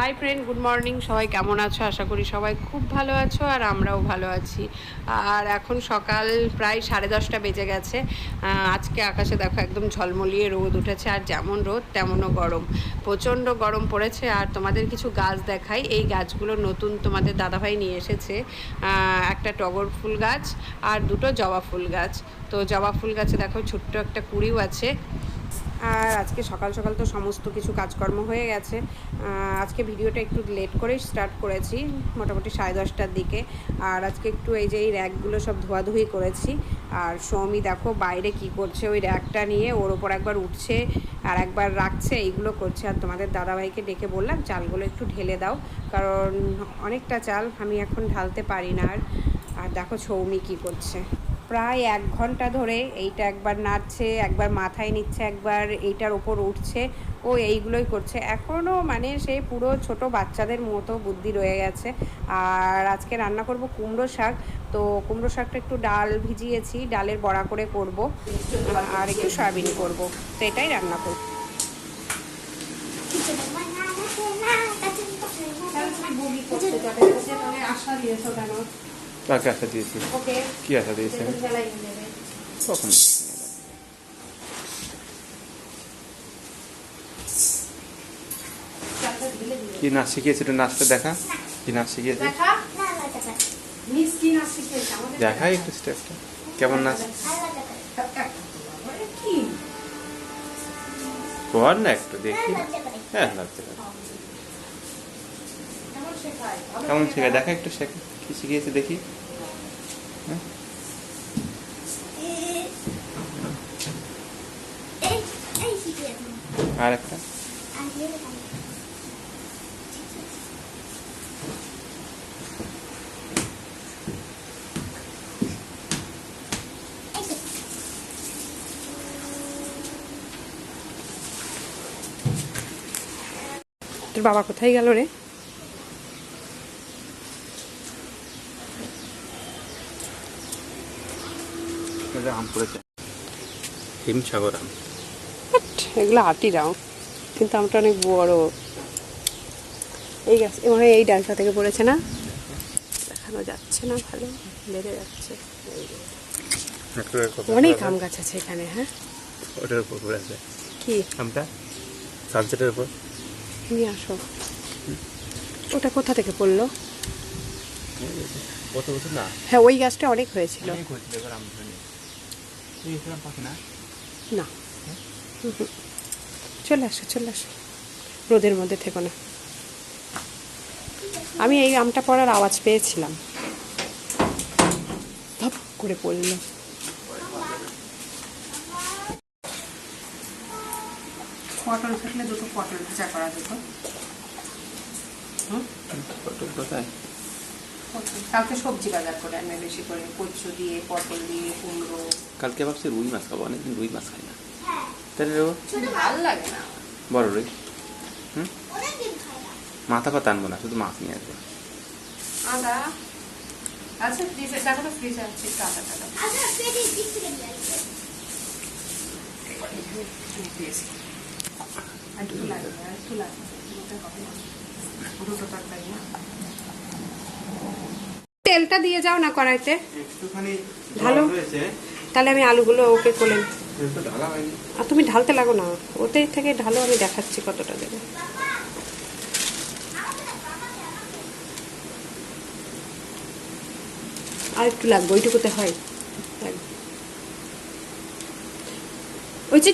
Hi friend good morning সবাই কেমন আছো? আশা করি সবাই খুব ভালো আছো আর আমরাও ভালো আছি। আর এখন সকাল প্রায় সাড়ে দশটা বেজে গেছে। আজকে আকাশে দেখো একদম ঝলমলিয়ে রোদ উঠেছে আর যেমন রোদ, তেমনও গরম। প্রচণ্ড গরম পড়েছে আর তোমাদের কিছু গাছ দেখাই। এই গাছগুলো নতুন তোমাদের দাদাভাই নিয়ে এসেছে। একটা টগর ফুল গাছ আর দুটো জবা ফুল গাছ। তো জবা ফুল গাছে দেখো ছোট্ট একটা কুড়িও আছে। আর আজকে সকাল সকাল তো সমস্ত কিছু কাজকর্ম হয়ে গেছে। আজকে ভিডিওটা একটু লেট করেই স্টার্ট করেছি, মোটামুটি সাড়ে দশটার দিকে। আর আজকে একটু এই যে এই র্যাকগুলো সব ধোয়াধুয়ি করেছি। আর সৌমি দেখো বাইরে কি করছে, ওই র্যাকটা নিয়ে ওর ওপর একবার উঠছে আর একবার রাখছে, এইগুলো করছে। আর তোমাদের দাদাভাইকে ডেকে বললাম, চালগুলো একটু ঢেলে দাও, কারণ অনেকটা চাল আমি এখন ঢালতে পারি না আর। আর দেখো সৌমি কি করছে। প্রায় এক ঘণ্টা ধরে এইটা একবার নাচছে একবার মাথায় নিচ্ছে একবার এইটার ওপর উঠছে ও এইগুলোই করছে এখনও মানে সেই পুরো ছোট বাচ্চাদের মতো বুদ্ধি রয়ে গেছে আর আজকে রান্না করব কুমড়ো শাক তো কুমড়ো শাকটা একটু ডাল ভিজিয়েছি ডালের বড়া করে করব আর একটু সয়াবিন করব তো এটাই রান্না করব আশা দিয়েছ কেন কাকে আশা দিয়েছি কি আশা দিয়েছি? কখন কি নাচ শিখিয়েছে একটু নাচটা দেখা কি নাচ শিখিয়েছে দেখাই একটু স্টেপটা কেমন নাচ কর না একটু দেখি হ্যাঁ লাগতে পারে কেমন শেখায় দেখা একটু শেখা কি শিখিয়েছে দেখি আর একটা তোর বাবা কোথায় গেল রে? এটা আম পড়েছে হিমসাগর আম এগুলো আটি রাও কিন্তু আমটা অনেক বড়। এই গাছ মানে এই ডালটা থেকে পড়েছে না? দেখানো যাচ্ছে না ভালো বেড়ে যাচ্ছে। অনেক আম গাছ আছে এখানে হ্যাঁ? ওটার উপর পড়ে আছে। কি? আমটা? সানসেটের উপর। নিয়ে আসো। ওটা কোথা থেকে পড়ল? কত বছর না? হ্যাঁ ওই গাছটা অনেক হয়েছিল। না। চলে আসো চলে আসো। রোদের মধ্যে থেকো না। আমি এই আমটা পড়ার আওয়াজ পেয়েছিলাম। ধপ করে পড়ল। পটল থাকলে দুটো পটল ভাজা করা যেত। হুম? পটল কোথায়? পটল। কালকে সবজি বাজার করে আনবে বেশি করে। কচু দিয়ে পটল দিয়ে কুমড়ো। কালকে ভাবছি রুই মাছ খাব অনেকদিন রুই মাছ খাই না। তাহলে রে ভালো লাগে না। বড় রুই? হুম? মাথা পাতা আনব না শুধু মাছ নিয়ে আসব। আদা আচ্ছা ফ্রিজে দেখো তো ফ্রিজে আছে আদা টাদা। না। তেলটা দিয়ে যাও না কড়াইতে। একটুখানি ভালো। তাহলে আমি আলুগুলো ওকে হয়নি আর তুমি ঢালতে লাগো না। ওতে থেকে ঢালো আমি দেখাচ্ছি কতটা দেবে। আর একটু লাগবে ওইটুকুতে হয়। ওই যে,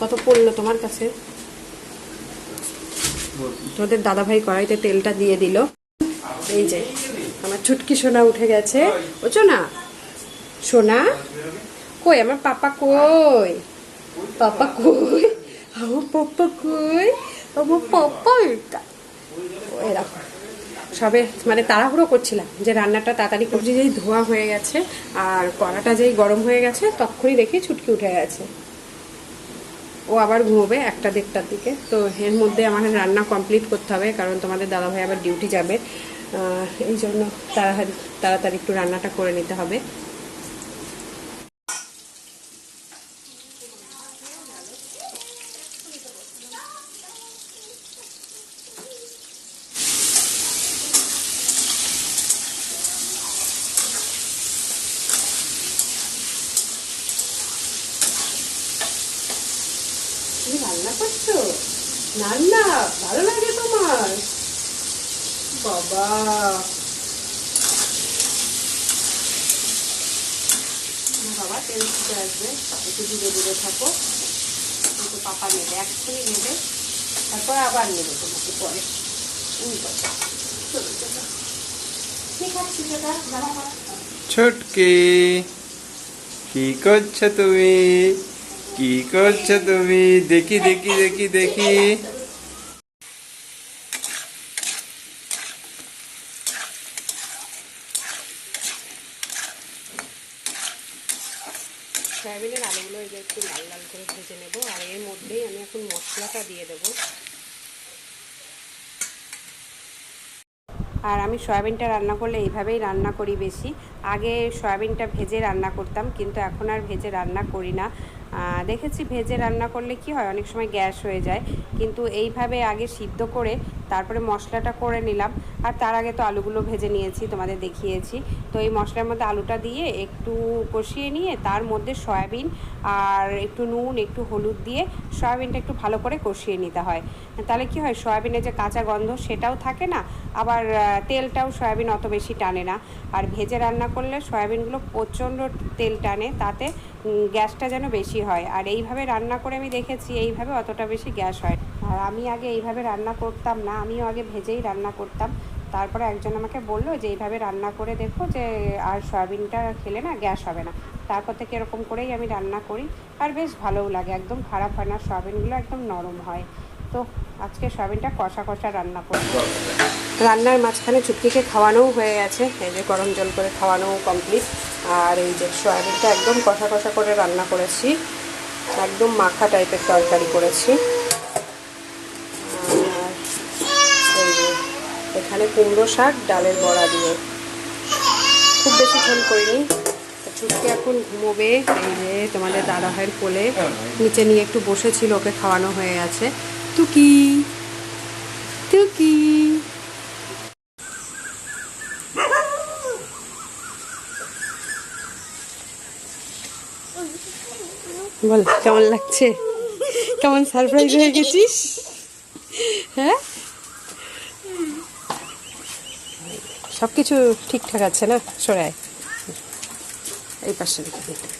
কত পড়ল তোমার কাছে। তোদের দাদাভাই কড়াইতে তেলটা দিয়ে দিল। এই যে আমার ছুটকি সোনা উঠে গেছে। ওচো না সোনা? কই আমার পাপা কই পাপা কই আমার পাপা কই আমার পাপা এটা এরকম সবে মানে তাড়াহুড়ো করছিলাম যে রান্নাটা তাড়াতাড়ি করছি, যেই ধোয়া হয়ে গেছে আর কড়াটা যেই গরম হয়ে গেছে তখনই দেখি ছুটকি উঠে গেছে। ও আবার ঘুমোবে একটা দেড়টার দিকে। তো এর মধ্যে আমার রান্না কমপ্লিট করতে হবে, কারণ তোমাদের দাদাভাই আবার ডিউটি যাবে। এই জন্য তাড়াতাড়ি তাড়াতাড়ি একটু রান্নাটা করে নিতে হবে। রান্না ভালো লাগে তোমার। বাবা। বাবা তেল ফুটে আসবে একটু দূরে দূরে থাকো। কিন্তু পাপা নেবে, এক্ষুনি নেবে। তারপর আবার নেবে তোমাকে পরে। ছুটকি। কি করছ তুমি? কি করছ তুমি? দেখি দেখি দেখি দেখি। সয়াবিনের আলুগুলো একটু লাল লাল করে ভেজে নেব, আর এর মধ্যেই আমি এখন মশলাটা দিয়ে দেবো। আর আমি সয়াবিনটা রান্না করলে এইভাবেই রান্না করি বেশি। আগে সয়াবিনটা ভেজে রান্না করতাম, কিন্তু এখন আর ভেজে রান্না করি না। দেখেছি ভেজে রান্না করলে কি হয়, অনেক সময় গ্যাস হয়ে যায়। কিন্তু এইভাবে আগে সিদ্ধ করে তারপরে মশলাটা করে নিলাম। আর তার আগে তো আলুগুলো ভেজে নিয়েছি, তোমাদের দেখিয়েছি। তো এই মশলার মধ্যে আলুটা দিয়ে একটু কষিয়ে নিয়ে তার মধ্যে সয়াবিন আর একটু নুন, একটু হলুদ দিয়ে সয়াবিনটা একটু ভালো করে কষিয়ে নিতে হয়। তাহলে কি হয় সয়াবিনের যে কাঁচা গন্ধ সেটাও থাকে না, আবার তেলটাও সয়াবিন অত বেশি টানে না। আর ভেজে রান্না করলে সয়াবিনগুলো প্রচণ্ড তেল টানে, তাতে গ্যাসটা যেন বেশি হয়। আর এইভাবে রান্না করে আমি দেখেছি, এইভাবে অতটা বেশি গ্যাস হয় আর আমি আগে এইভাবে রান্না করতাম না, আমিও আগে ভেজেই রান্না করতাম। তারপরে একজন আমাকে বলল যে, এইভাবে রান্না করে দেখো যে, আর সয়াবিনটা খেলে না গ্যাস হবে না। তারপর থেকে এরকম করেই আমি রান্না করি। আর বেশ ভালোও লাগে, একদম খারাপ হয় না, সয়াবিনগুলো একদম নরম হয়। তো আজকে সয়াবিনটা কষা কষা রান্না করব। রান্নার মাঝখানে চুটকিকে খাওয়ানোও হয়ে গেছে। এই যে গরম জল করে খাওয়ানোও কমপ্লিট আর এই যে সয়াবিনটা একদম কষা কষা করে রান্না করেছি। একদম মাখা টাইপের তরকারি করেছি। এখানে কুমড়ো শাক, ডালের বড়া দিয়ে। খুব বেশি ঝোল করিনি। ছুটকে এখন ঘুমোবে। এই যে তোমাদের দাদা ভাইয়ের কোলে নিচে নিয়ে একটু বসেছিল, ওকে খাওয়ানো হয়ে গেছে। টুকি টুকি। বল, কেমন লাগছে? কেমন সারপ্রাইজ হয়ে গেছিস? হ্যাঁ? সব কিছু ঠিকঠাক আছে না? সরাই এই পাশে রেখে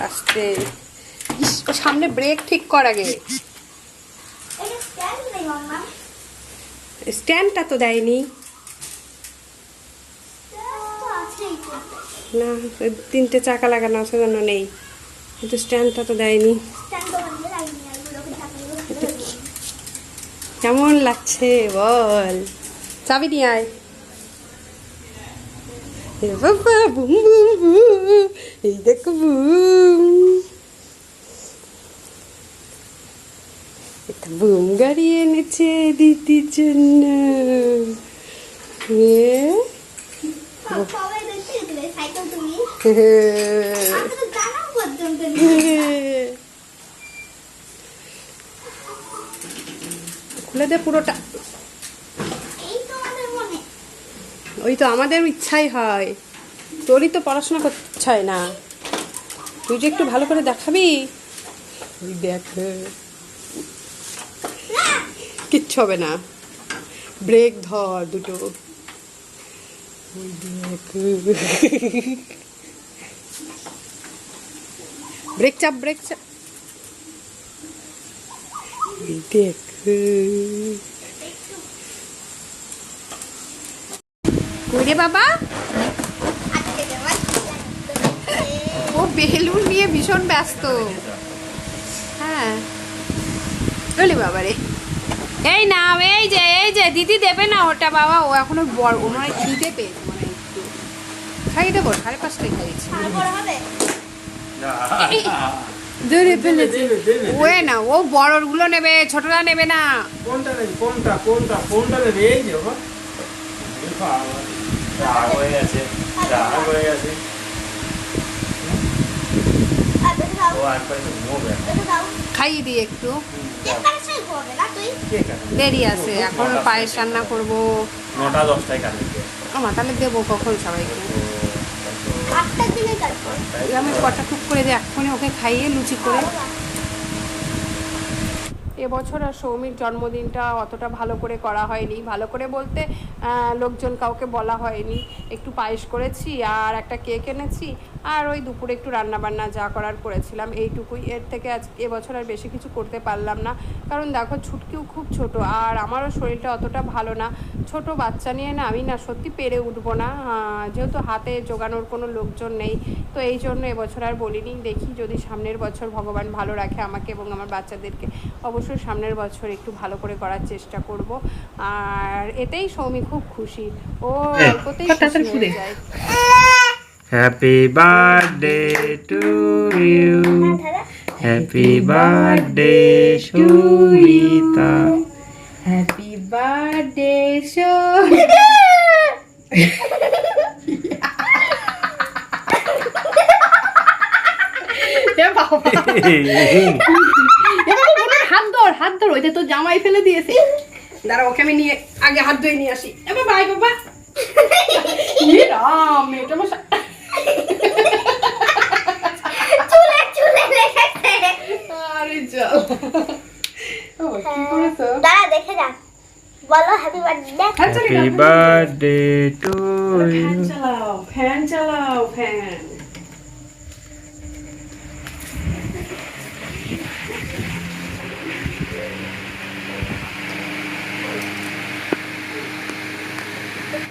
আসতে। সামনে ব্রেক ঠিক কর আগে। স্ট্যান্ডটা তো দেয়নি। না তিনটে চাকা লাগানো আছে জন্য নেই। কিন্তু স্ট্যান্ডটা তো দেয়নি। কেমন লাগছে বল। চাবি নিয়ে আয়। এ বাবা বুম বুম বুম এই দেখো বুম এটা বুম গাড়ি এনেছে দিদির জন্য এ সবাই দেখতে দিলে সাইকেল তুমি হে আমি তো জানাও পর্যন্ত নেই। খুলে দে পুরোটা এই তো আমাদের মনে ওই তো আমাদের ইচ্ছাই হয়। তোরই তো পড়াশোনা করতে হয় না। তুই যে একটু ভালো করে দেখাবি। দেখ কিচ্ছু হবে না। ব্রেক ধর দুটো। দেখ। ব্রেক চাপ ব্রেক চাপ। দেখ। কই রে বাবা। ও বেলুন নিয়ে ভীষণ ব্যস্ত। হ্যাঁ। বলি বাবা রে। এই নাও এই যে এই যে দিদি দেবে না ওটা বাবা ও এখনও বড় ওনার খিদে পেয়েছে মানে একটু। খাই দেবো সাড়ে পাঁচটায় খাইয়েছি। ধরে ফেলেছে ওয়ে না ও বড়গুলো নেবে ছোটরা নেবে না। কোনটা নেবে কোনটা কোনটা কোনটা নেবে? এই যে বাবা, রাগ হয়ে গেছে রাগ হয়ে গেছে। আর বেটা দাও ও একবার ঘুমোবে খাইয়ে দিই একটু? দেরি আছে এখন পায়েস রান্না করব। নটা দশটায় কাটে আমার তাহলে দেবো কখন সবাইকে। আমি কটা টুক করে দিই এক্ষুনি ওকে খাইয়ে লুচি করে। এবছর আর সৌমির জন্মদিনটা অতটা ভালো করে করা হয়নি। ভালো করে বলতে লোকজন কাউকে বলা হয়নি। একটু পায়েস করেছি আর একটা কেক এনেছি। আর ওই দুপুরে একটু রান্না বান্না যা করার করেছিলাম এইটুকুই। এর থেকে আজ এবছর আর বেশি কিছু করতে পারলাম না। কারণ দেখো ছুটকিও খুব ছোট আর আমারও শরীরটা অতটা ভালো না। ছোট বাচ্চা নিয়ে না আমি না সত্যি পেরে উঠবো না। যেহেতু হাতে জোগানোর কোনো লোকজন নেই তো এই জন্য এবছর আর বলিনি। দেখি যদি সামনের বছর ভগবান ভালো রাখে আমাকে এবং আমার বাচ্চাদেরকে অবশ্যই সামনের বছর একটু ভালো করে করার চেষ্টা করব। আর এতেই সৌমি খুব খুশি। ও অল্পতেই খুশি হয়ে যায়। Happy birthday to you happy birthday Sumita happy birthday show হাত ধর হাত ধর ওইটা তো জামাই ফেলে দিয়েছে। দাঁড়া ওকে আমি নিয়ে আগে হাত ধুয়ে নিয়ে আসি। এ বাবা আয় বাবা। রাম এটা মশা চুলে চুলে লেগেছে আরে চল ও কি করেছ? দাঁড়া দেখে যা। বলো happy birthday happy birthday to fan চালাও ফ্যান চালাও ফ্যান।